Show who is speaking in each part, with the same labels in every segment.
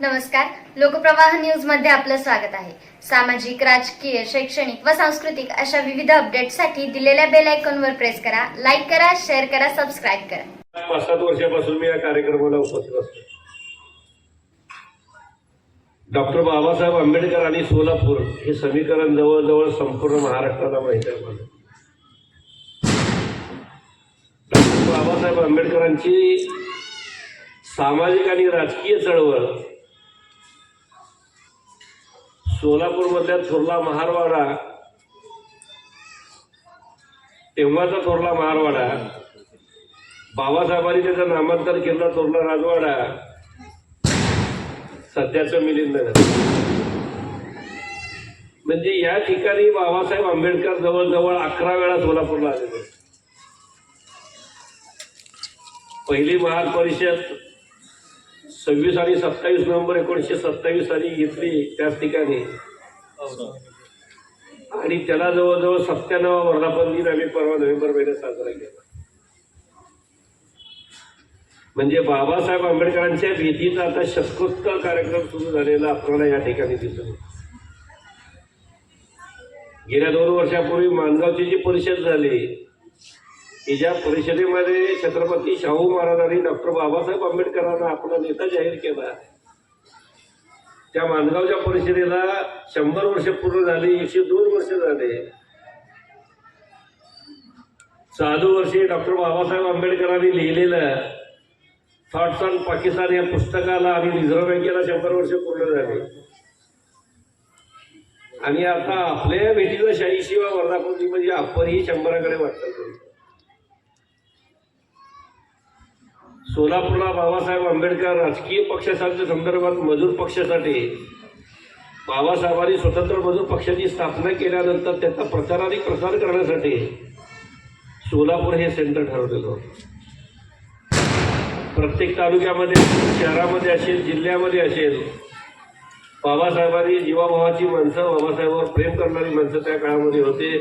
Speaker 1: नमस्कार. लोकप्रवाह न्यूजमध्ये आपलं स्वागत आहे. सामाजिक राजकीय शैक्षणिक व सांस्कृतिक अशा विविध अपडेटसाठी दिलेल्या बेल आयकॉनवर प्रेस करा लाईक करा शेअर करा सबस्क्राईब करा.
Speaker 2: पाच सात वर्षापासून मी या कार्यक्रमाला उपस्थित असतो. डॉक्टर बाबासाहेब आंबेडकर आणि सोलापूर हे समीकरण जवळजवळ संपूर्ण महाराष्ट्राला माहीत आहे डॉक्टर बाबासाहेब आंबेडकरांची सामाजिक आणि राजकीय चळवळ सोलापूरमधल्या थोरला महारवाडा तेव्हाचा थोरला महारवाडा बाबासाहेबांनी त्याचं नामांतर केलं थोरला राजवाडा सध्याचं मिलिंद म्हणजे या ठिकाणी बाबासाहेब आंबेडकर जवळजवळ अकरा वेळा सोलापूरला आलेले पहिली महापरिषद सव्वीस आणि सत्तावीस नोव्हेंबर एकोणीसशे सत्तावीस साली घेतली त्याच ठिकाणी. आणि त्याला जवळजवळ सत्त्याण्णव वर्धापन दिन आम्ही परवा नोव्हेंबर महिन्यात साजरा केला. म्हणजे बाबासाहेब आंबेडकरांच्या भीतीचा आता शतकोत्तर कार्यक्रम सुरू झालेला आपल्याला या ठिकाणी दिसत गेल्या दोन वर्षापूर्वी माणगावची जी परिषद झाली की ज्या परिषदेमध्ये छत्रपती शाहू महाराजांनी डॉक्टर बाबासाहेब आंबेडकरांना आपला नेता जाहीर केला त्या माणगावच्या परिषदेला शंभर वर्ष पूर्ण झाली एकशे दोन वर्ष झाले. चालू वर्षी डॉक्टर बाबासाहेब आंबेडकरांनी लिहिलेलं थॉट्स ऑन पाकिस्तान या पुस्तकाला आणि रिझर्व्ह बँकेला शंभर वर्ष पूर्ण झाले. आणि आता आपल्या भेटीला शाही शिवा दिन म्हणजे आपण ही शंभराकडे वाटतं. सोलापूरला बाबासाहेब आंबेडकर राजकीय पक्षाच्या संदर्भात मजूर पक्षासाठी बाबासाहेबांनी स्वतंत्र मजूर पक्षाची स्थापना केल्यानंतर त्याचा प्रचार आणि प्रसार करण्यासाठी सोलापूर हे सेंटर ठरवलेलं होतं. प्रत्येक तालुक्यामध्ये शहरामध्ये असेल जिल्ह्यामध्ये असेल बाबासाहेबांनी जीवाभावाची माणसं बाबासाहेबांवर प्रेम करणारी माणसं त्या काळामध्ये होते.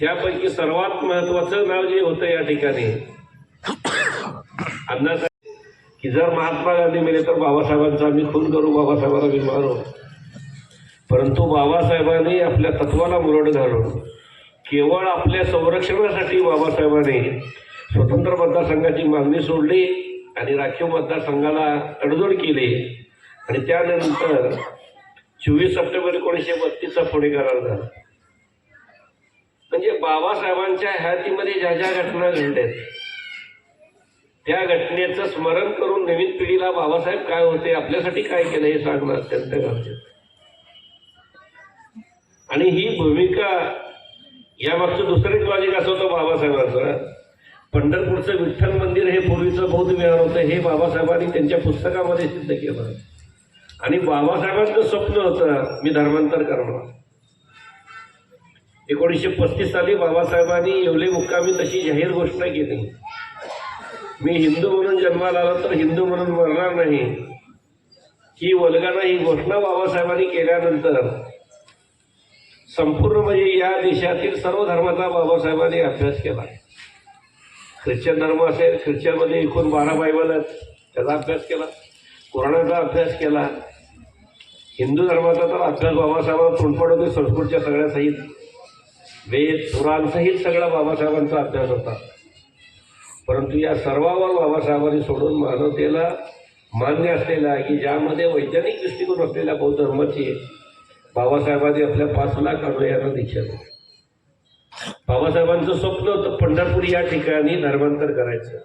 Speaker 2: त्यापैकी सर्वात महत्वाचं नाव जे होतं या ठिकाणी अण्णासाहेब की जर महात्मा गांधी मेले तर बाबासाहेबांचा आम्ही खून करू बाबासाहेबांना मी मारू. परंतु बाबासाहेबांनी आपल्या तत्वाला मुरड घालून केवळ आपल्या संरक्षणासाठी बाबासाहेबांनी स्वतंत्र मतदारसंघाची मागणी सोडली आणि राखीव मतदारसंघाला तडजोड केली. आणि त्यानंतर चोवीस सप्टेंबर एकोणीसशे बत्तीसचा पुणे करार झाला. म्हणजे बाबासाहेबांच्या हयातीमध्ये ज्या ज्या घटना घडल्यात त्या घटनेचं स्मरण करून नवीन पिढीला बाबासाहेब काय होते आपल्यासाठी काय केलं हे सांगणं अत्यंत गरजेचं आणि ही भूमिका यामागचं दुसरं एक लॉजिक असं होतं बाबासाहेबांचं. पंढरपूरचं विठ्ठल मंदिर हे पूर्वीचं बौद्ध विहार होतं हे बाबासाहेबांनी त्यांच्या पुस्तकामध्ये सिद्ध केलं. आणि बाबासाहेबांचं स्वप्न होतं मी धर्मांतर करणार. एकोणीसशे पस्तीस साली बाबासाहेबांनी येवले मुक्कामी तशी जाहीर घोषणा केली. मी हिंदू म्हणून जन्माला आलो तर हिंदू म्हणून मरणार नाही. ही वल्गना ही घोषणा बाबासाहेबांनी केल्यानंतर संपूर्ण म्हणजे या देशातील सर्व धर्माचा बाबासाहेबांनी अभ्यास केला. ख्रिश्चन धर्म असेल ख्रिश्चनमध्ये एकूण बारा बायबल आहेत त्याचा अभ्यास केला कोरोनाचा अभ्यास केला. हिंदू धर्माचा तर अभ्यास बाबासाहेबांना तोंडपड होते संस्कृतच्या सगळ्या सहित वेद पुराणसहित सगळा बाबासाहेबांचा अभ्यास होता. परंतु या सर्वावर बाबासाहेबांनी सोडून मानवतेला मान्य असलेला की ज्यामध्ये वैज्ञानिक दृष्टिकोन असलेल्या बौद्ध धर्माची बाबासाहेबांनी आपल्या पाच लाख अनुयायांना दीक्षा दिली. बाबासाहेबांचं स्वप्न होतं पंढरपूर या ठिकाणी धर्मांतर करायचं.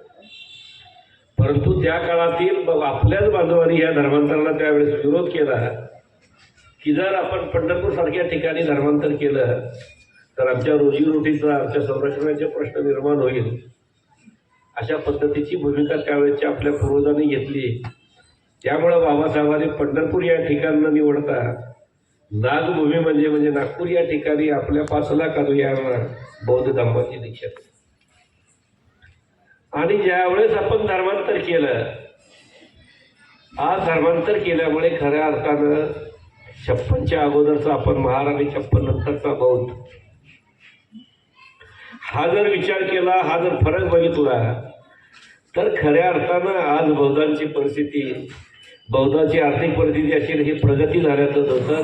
Speaker 2: परंतु त्या काळातील आपल्याच बांधवांनी या धर्मांतराला त्यावेळेस विरोध केला. की जर आपण पंढरपूर सारख्या ठिकाणी धर्मांतर केलं तर आमच्या रोजीरोटीचा आमच्या संरक्षणाचे प्रश्न निर्माण होईल. अशा पद्धतीची भूमिका त्यावेळेची आपल्या पूर्वजांनी घेतली. त्यामुळं बाबासाहेबांनी पंढरपूर या ठिकाणं निवडता नागभूमी म्हणजे म्हणजे नागपूर या ठिकाणी आपल्या पाच लाख अनुयायांना बौद्ध धर्माची दीक्षा आणि ज्यावेळेस आपण धर्मांतर केलं आज धर्मांतर केल्यामुळे खऱ्या अर्थानं छप्पनच्या अगोदरचा आपण महाराणी छप्पन नंतरचा बौद्ध. हा जर विचार केला हा जर फरक बघितला तर खऱ्या अर्थानं आज बौद्धांची परिस्थिती बौद्धाची आर्थिक परिस्थिती अशी ही प्रगती झाल्याचं होतं.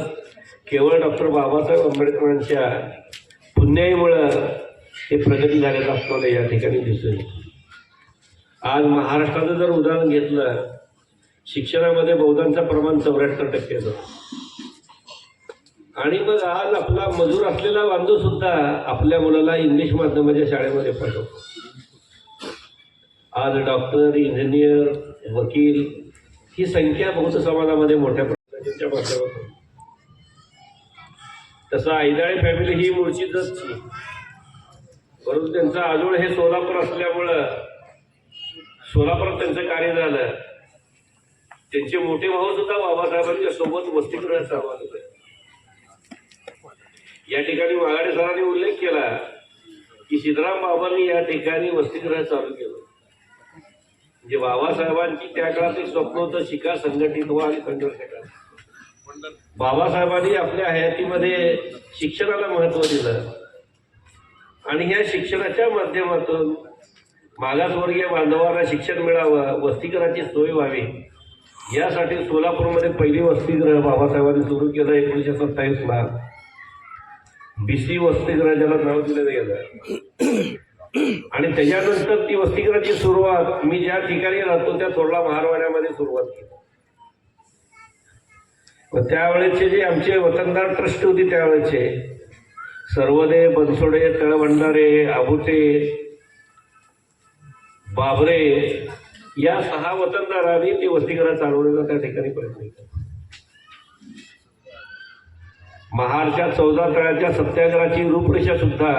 Speaker 2: केवळ डॉक्टर बाबासाहेब आंबेडकरांच्या पुण्याईमुळं हे प्रगती झाल्याचं आपल्याला या ठिकाणी दिसून आज महाराष्ट्राचं जर उदाहरण घेतलं शिक्षणामध्ये बौद्धांचं प्रमाण चौऱ्याहत्तर टक्क्याचं आणि मग आज आपला मजूर असलेला बांधव सुद्धा आपल्या मुलाला इंग्लिश माध्यमाच्या शाळेमध्ये पाठवतो. आज डॉक्टर इंजिनियर वकील ही संख्या बहुत समाजामध्ये मोठ्या प्रमाणाच्या माध्यमातून तसं ऐदाळे फॅमिली ही मूळची जतची परंतु त्यांचं आजोळ हे सोलापूर असल्यामुळं सोलापुरात त्यांचं कार्य झालं. त्यांचे मोठे भाऊ सुद्धा बाबासाहेबांच्या सोबत वसतिगृह सहभाग होते. या ठिकाणी मागाडे सरांनी उल्लेख केला की सिद्धराम बाबांनी या ठिकाणी वसतिगृह चालू केलं. म्हणजे बाबासाहेबांची त्या काळात स्वप्न होतं शिका संघटित व्हा आणि संघर्ष करा. बाबासाहेबांनी आपल्या हयातीमध्ये शिक्षणाला महत्त्व दिलं. आणि ह्या शिक्षणाच्या माध्यमातून मागासवर्गीय बांधवांना शिक्षण मिळावं वसतिगृहाची सोय व्हावी. यासाठी सोलापूरमध्ये पहिली वसतिगृह बाबासाहेबांनी सुरू केलं एकोणीसशे सत्तावीसला बी सी वसतिगृह ज्याला नाव दिलं गेलं. आणि त्याच्यानंतर ती वसतिगृहाची सुरुवात मी ज्या ठिकाणी राहतो त्या तोडला महारवाड्यामध्ये सुरुवात केली. त्यावेळेचे जे आमचे वतनदार ट्रस्ट होती त्यावेळेचे सर्वदे बनसोडे तळभंडारे आबुते बाबरे या सहा वतनदारांनी ती वसतिगृह चालवण्याचा त्या ठिकाणी प्रयत्न केला. महारच्या चौदा तळ्याच्या सत्याग्रहाची रूपरेषा सुद्धा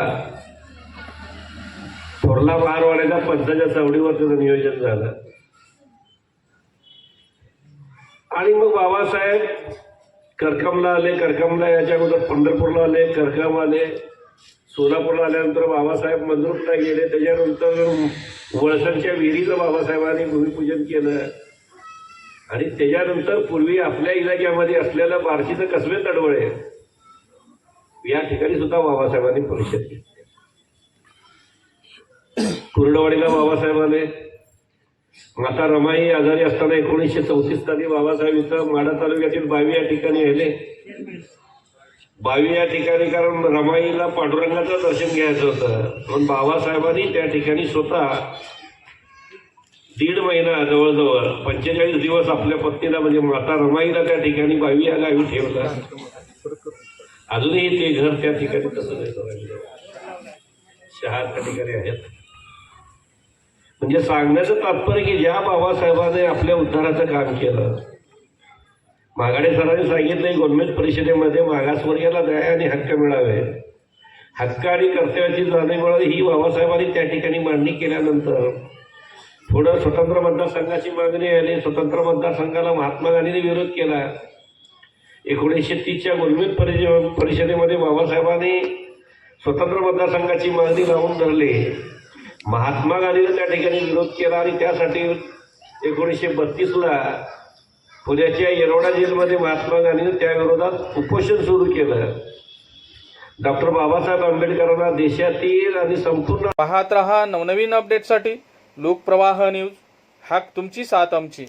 Speaker 2: थोरला महारवाड्याच्या पंचाच्या चवडीवर त्याचं नियोजन झालं. आणि मग बाबासाहेब करकमला आले करकमला याच्या अगोदर पंढरपूरला आले करकम आले सोलापूरला आल्यानंतर बाबासाहेब मंद्रुपला गेले. त्याच्यानंतर वळसणच्या विहिरीचं बाबासाहेबांनी भूमिपूजन केलं. आणि त्याच्यानंतर पूर्वी आपल्या इलाक्यामध्ये असलेलं बार्शीचं कसबे तडवळे या ठिकाणी सुद्धा बाबासाहेबांनी परिषद केली कुर्डवाडीला बाबासाहेब आले. माता रमाई आजारी असताना एकोणीसशे चौतीस साली बाबासाहेब इथं माडा तालुक्यातील बावी या ठिकाणी आले. बावी या ठिकाणी कारण रमाईला पांडुरंगाचं दर्शन घ्यायचं होतं. म्हणून बाबासाहेबांनी त्या ठिकाणी स्वतः दीड महिना जवळजवळ पंचेचाळीस दिवस आपल्या पत्नीला म्हणजे माता रमाईला त्या ठिकाणी बावी या गावी ठेवला. अजूनही ते घर त्या ठिकाणी तसं नाही त्या ठिकाणी आहेत. म्हणजे सांगण्याचं तात्पर्य की ज्या बाबासाहेबांनी आपल्या उद्धाराचं काम केलं. मागाडे सरांनी सांगितलं गोलमेज परिषदेमध्ये मागासवर्गीयाला न्याय आणि हक्क मिळावे. हक्क आणि कर्तव्याची जाणीव मिळावी ही बाबासाहेबांनी त्या ठिकाणी मांडणी केल्यानंतर पुढं स्वतंत्र मतदारसंघाची मागणी आली स्वतंत्र मतदारसंघाला महात्मा गांधींनी विरोध केला. एकोणीसशे तीसच्या गोलमेज परिष परिषदेमध्ये बाबासाहेबांनी स्वतंत्र मतदारसंघाची मागणी लावून धरली. महात्मा गांधीनं त्या ठिकाणी विरोध केला आणि त्यासाठी एकोणीसशे बत्तीसला पुण्याच्या येरवडा जेलमध्ये महात्मा गांधीनं त्या विरोधात उपोषण सुरू केलं. डॉक्टर बाबासाहेब आंबेडकरांना देशातील आणि संपूर्ण
Speaker 3: पाहत रहा नवनवीन अपडेटसाठी लोकप्रवाह न्यूज हाक तुमची साथ आमची.